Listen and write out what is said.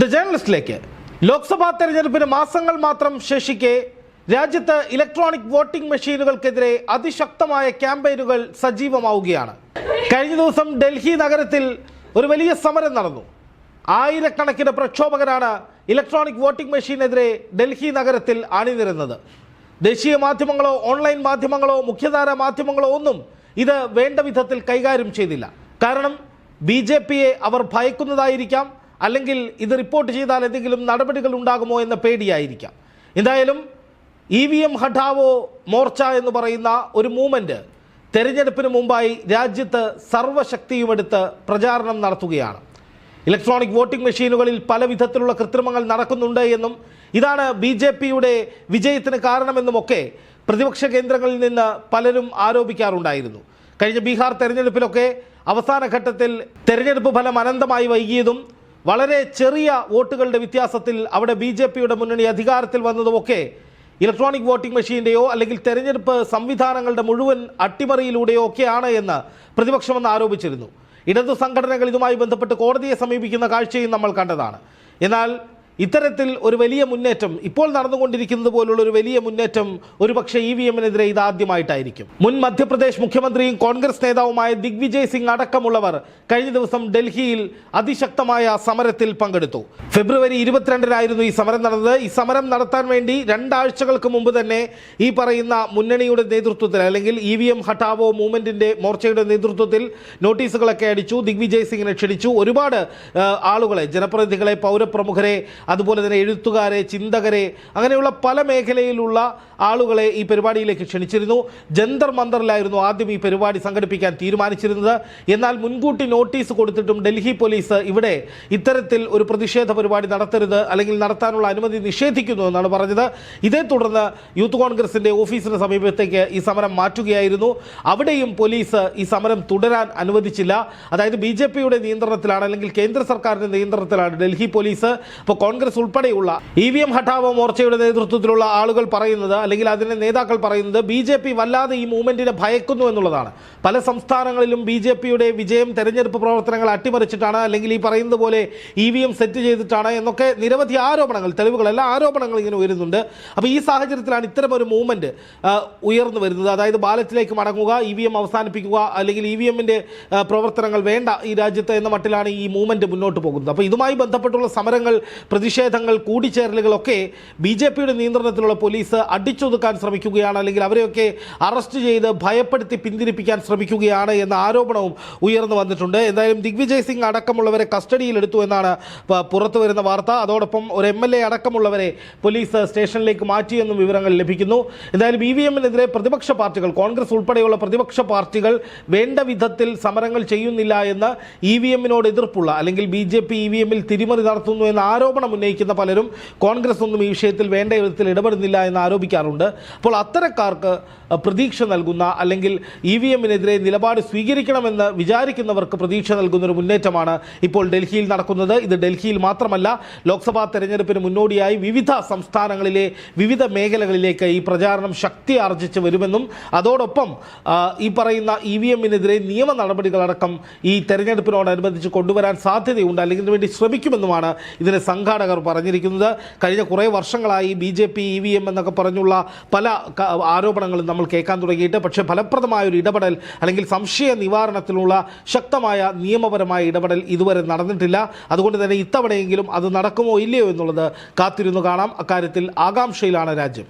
The ജേർണലിസ്റ്റിലേക്ക് Lok Sabha തെരഞ്ഞെടുപ്പിന് മാസങ്ങൾ മാത്രം ശേഷിക്കെ രാജ്യത്ത് ഇലക്ട്രോണിക് വോട്ടിംഗ് മെഷീനുകൾക്കെതിരെ അതിശക്തമായ ക്യാമ്പയിനുകൾ സജീവമാവുകയാണ്. കഴിഞ്ഞ ദിവസം ഡൽഹി നഗരത്തിൽ ഒരു വലിയ സമരം നടന്നു. ആയിരക്കണക്കിന് പ്രക്ഷോഭകരാണ് ഇലക്ട്രോണിക് വോട്ടിംഗ് മെഷീനെതിരെ ഡൽഹി നഗരത്തിൽ അണിനിരുന്നത്. ദേശീയ മാധ്യമങ്ങളോ ഓൺലൈൻ മാധ്യമങ്ങളോ മുഖ്യധാര മാധ്യമങ്ങളോ ഒന്നും ഇത് വേണ്ട വിധത്തിൽ കൈകാര്യം ചെയ്തില്ല. കാരണം ബി അവർ ഭയക്കുന്നതായിരിക്കാം അല്ലെങ്കിൽ ഇത് റിപ്പോർട്ട് ചെയ്താൽ എന്തെങ്കിലും നടപടികൾ ഉണ്ടാകുമോ എന്ന പേടിയായിരിക്കാം. എന്തായാലും E V M Hatao Morcha എന്ന് പറയുന്ന ഒരു മൂവ്മെന്റ് തെരഞ്ഞെടുപ്പിന് മുമ്പായി രാജ്യത്ത് സർവശക്തിയുമെടുത്ത് പ്രചാരണം നടത്തുകയാണ്. ഇലക്ട്രോണിക് വോട്ടിംഗ് മെഷീനുകളിൽ പല വിധത്തിലുള്ള കൃത്രിമങ്ങൾ നടക്കുന്നുണ്ട് എന്നും ഇതാണ് ബി ജെ പിയുടെ വിജയത്തിന് കാരണമെന്നുമൊക്കെ പ്രതിപക്ഷ കേന്ദ്രങ്ങളിൽ നിന്ന് പലരും ആരോപിക്കാറുണ്ടായിരുന്നു. കഴിഞ്ഞ ബീഹാർ തെരഞ്ഞെടുപ്പിലൊക്കെ അവസാന ഘട്ടത്തിൽ തെരഞ്ഞെടുപ്പ് ഫലം അനന്തമായി വൈകിയതും വളരെ ചെറിയ വോട്ടുകളുടെ വ്യത്യാസത്തിൽ അവിടെ ബി ജെ പിയുടെ മുന്നണി അധികാരത്തിൽ വന്നതുമൊക്കെ ഇലക്ട്രോണിക് വോട്ടിംഗ് മെഷീന്റെയോ അല്ലെങ്കിൽ തെരഞ്ഞെടുപ്പ് സംവിധാനങ്ങളുടെ മുഴുവൻ അട്ടിമറിയിലൂടെയോ ഒക്കെയാണ് എന്ന് പ്രതിപക്ഷമെന്ന് ആരോപിച്ചിരുന്നു. ഇടതു സംഘടനകൾ ഇതുമായി ബന്ധപ്പെട്ട് കോടതിയെ സമീപിക്കുന്ന കാഴ്ചയും നമ്മൾ കണ്ടതാണ്. എന്നാൽ ഇത്തരത്തിൽ ഒരു വലിയ മുന്നേറ്റം ഇപ്പോൾ നടന്നുകൊണ്ടിരിക്കുന്നത് പോലുള്ള ഒരു വലിയ മുന്നേറ്റം ഒരുപക്ഷെ ഇ വി എമ്മിനെതിരെ ഇതാദ്യമായിട്ടായിരിക്കും. മുൻ മധ്യപ്രദേശ് മുഖ്യമന്ത്രിയും കോൺഗ്രസ് നേതാവുമായ ദിഗ്വിജയ് സിംഗ് അടക്കമുള്ളവർ കഴിഞ്ഞ ദിവസം ഡൽഹിയിൽ അതിശക്തമായ സമരത്തിൽ പങ്കെടുത്തു. ഫെബ്രുവരി ഇരുപത്തിരണ്ടിനായിരുന്നു ഈ സമരം നടന്നത്. ഈ സമരം നടത്താൻ വേണ്ടി രണ്ടാഴ്ചകൾക്ക് മുമ്പ് തന്നെ ഈ പറയുന്ന മുന്നണിയുടെ നേതൃത്വത്തിൽ അല്ലെങ്കിൽ ഇ വി എം ഹട്ടാവോ മൂവ്മെന്റിന്റെ മോർച്ചയുടെ നേതൃത്വത്തിൽ നോട്ടീസുകളൊക്കെ അടിച്ചു. ദിഗ്വിജയ് സിംഗിനെ ക്ഷണിച്ചു. ഒരുപാട് ആളുകളെ ജനപ്രതിനിധികളെ പൗരപ്രമുഖരെ അതുപോലെ തന്നെ എഴുത്തുകാരെ ചിന്തകരെ അങ്ങനെയുള്ള പല മേഖലയിലുള്ള ആളുകളെ ഈ പരിപാടിയിലേക്ക് ക്ഷണിച്ചിരുന്നു. ജന്തർ മന്ദറിലായിരുന്നു ആദ്യം ഈ പരിപാടി സംഘടിപ്പിക്കാൻ തീരുമാനിച്ചിരുന്നത്. എന്നാൽ മുൻകൂട്ടി നോട്ടീസ് കൊടുത്തിട്ടും ഡൽഹി പോലീസ് ഇവിടെ ഇത്തരത്തിൽ ഒരു പ്രതിഷേധ പരിപാടി നടത്തരുത് അല്ലെങ്കിൽ നടത്താനുള്ള അനുമതി നിഷേധിക്കുന്നു എന്നാണ് പറഞ്ഞത്. ഇതേ തുടർന്ന് യൂത്ത് കോൺഗ്രസിന്റെ ഓഫീസിന് സമീപത്തേക്ക് ഈ സമരം മാറ്റുകയായിരുന്നു. അവിടെയും പോലീസ് ഈ സമരം തുടരാൻ അനുവദിച്ചില്ല. അതായത് ബി നിയന്ത്രണത്തിലാണ് അല്ലെങ്കിൽ കേന്ദ്ര സർക്കാരിന്റെ നിയന്ത്രണത്തിലാണ് ഡൽഹി പോലീസ്. ഇപ്പോൾ കോൺഗ്രസ് ഉൾപ്പെടെയുള്ള ഇ വി എം ഹഠാവോ മോർച്ചയുടെ നേതൃത്വത്തിലുള്ള ആളുകൾ പറയുന്നത് അല്ലെങ്കിൽ അതിന്റെ നേതാക്കൾ പറയുന്നത് ബി ജെ പി വല്ലാതെ ഈ മൂവ്മെന്റിനെ ഭയക്കുന്നു എന്നുള്ളതാണ്. പല സംസ്ഥാനങ്ങളിലും ബി ജെ പിയുടെ വിജയം തെരഞ്ഞെടുപ്പ് പ്രവർത്തനങ്ങൾ അട്ടിമറിച്ചിട്ടാണ് അല്ലെങ്കിൽ ഈ പറയുന്നത് പോലെ ഇ വി എം സെറ്റ് ചെയ്തിട്ടാണ് എന്നൊക്കെ നിരവധി ആരോപണങ്ങൾ തെളിവുകളല്ല ആരോപണങ്ങൾ ഇങ്ങനെ ഉയരുന്നുണ്ട്. അപ്പോൾ ഈ സാഹചര്യത്തിലാണ് ഇത്തരം ഒരു മൂവ്മെന്റ് ഉയർന്നു വരുന്നത്. അതായത് ബാലറ്റിലേക്ക് മടങ്ങുക ഇ വി എം അവസാനിപ്പിക്കുക അല്ലെങ്കിൽ ഇ വി എമ്മിന്റെ പ്രവർത്തനങ്ങൾ വേണ്ട ഈ രാജ്യത്ത് എന്ന മട്ടിലാണ് ഈ മൂവ്മെന്റ് മുന്നോട്ട് പോകുന്നത്. അപ്പോൾ ഇതുമായി ബന്ധപ്പെട്ടുള്ള സമരങ്ങൾ പ്രതിഷേധങ്ങൾ കൂടിച്ചേരലുകളൊക്കെ ബി ജെ പിയുടെ നിയന്ത്രണത്തിലുള്ള പോലീസ് അടിച്ചൊതുക്കാൻ ശ്രമിക്കുകയാണ്. അല്ലെങ്കിൽ അവരെയൊക്കെ അറസ്റ്റ് ചെയ്ത് ഭയപ്പെടുത്തി പിന്തിരിപ്പിക്കാൻ ശ്രമിക്കുകയാണ് എന്ന ആരോപണവും ഉയർന്നു വന്നിട്ടുണ്ട്. എന്തായാലും ദിഗ്വിജയ് സിംഗ് അടക്കമുള്ളവരെ കസ്റ്റഡിയിലെടുത്തു എന്നാണ് പുറത്തു വരുന്ന വാർത്ത. അതോടൊപ്പം ഒരു എം എൽ അടക്കമുള്ളവരെ പോലീസ് സ്റ്റേഷനിലേക്ക് മാറ്റിയെന്നും വിവരങ്ങൾ ലഭിക്കുന്നു. എന്തായാലും ഇ വി എമ്മിനെതിരെ പ്രതിപക്ഷ പാർട്ടികൾ കോൺഗ്രസ് ഉൾപ്പെടെയുള്ള പ്രതിപക്ഷ പാർട്ടികൾ വേണ്ട വിധത്തിൽ സമരങ്ങൾ ചെയ്യുന്നില്ല എന്ന് ഇ വി എമ്മിനോട് എതിർപ്പുള്ള അല്ലെങ്കിൽ B J P E V എമ്മിൽ തിരിമറി നടത്തുന്നു എന്ന ആരോപണം ഉന്നയിക്കുന്ന പലരും കോൺഗ്രസ് ഒന്നും ഈ വിഷയത്തിൽ വേണ്ട വിധത്തിൽ ഇടപെടുന്നില്ല എന്ന് ആരോപിക്കാറുണ്ട്. അപ്പോൾ അത്തരക്കാർക്ക് പ്രതീക്ഷ നൽകുന്ന അല്ലെങ്കിൽ ഇ വി എമ്മിനെതിരെ നിലപാട് സ്വീകരിക്കണമെന്ന് വിചാരിക്കുന്നവർക്ക് പ്രതീക്ഷ നൽകുന്ന ഒരു മുന്നേറ്റമാണ് ഇപ്പോൾ ഡൽഹിയിൽ നടക്കുന്നത്. ഇത് ഡൽഹിയിൽ മാത്രമല്ല ലോക്സഭാ തെരഞ്ഞെടുപ്പിന് മുന്നോടിയായി വിവിധ സംസ്ഥാനങ്ങളിലെ വിവിധ മേഖലകളിലേക്ക് ഈ പ്രചാരണം ശക്തി ആർജിച്ച് വരുമെന്നും അതോടൊപ്പം ഈ പറയുന്ന ഇ വി എമ്മിനെതിരെ നിയമ നടപടികളടക്കം ഈ തെരഞ്ഞെടുപ്പിനോടനുബന്ധിച്ച് കൊണ്ടുവരാൻ സാധ്യതയുണ്ട്. അല്ലെങ്കിൽ ഇതിനുവേണ്ടി ശ്രമിക്കുമെന്നുമാണ് ഇതിന് സംഘാടകർ പറഞ്ഞിരിക്കുന്നത് കഴിഞ്ഞ കുറേ വർഷങ്ങളായി B J P E V M എന്നൊക്കെ പറഞ്ഞുള്ള പല ആരോപണങ്ങളും നമ്മൾ കേൾക്കാൻ തുടങ്ങിയിട്ട്. പക്ഷേ ഫലപ്രദമായ ഒരു ഇടപെടൽ അല്ലെങ്കിൽ സംശയ നിവാരണത്തിനുള്ള ശക്തമായ നിയമപരമായ ഇടപെടൽ ഇതുവരെ നടന്നിട്ടില്ല. അതുകൊണ്ട് തന്നെ ഇത്തവണയെങ്കിലും അത് നടക്കുമോ ഇല്ലയോ എന്നുള്ളത് കാത്തിരുന്നു കാണാം. അക്കാര്യത്തിൽ ആകാംക്ഷയിലാണ് രാജ്യം.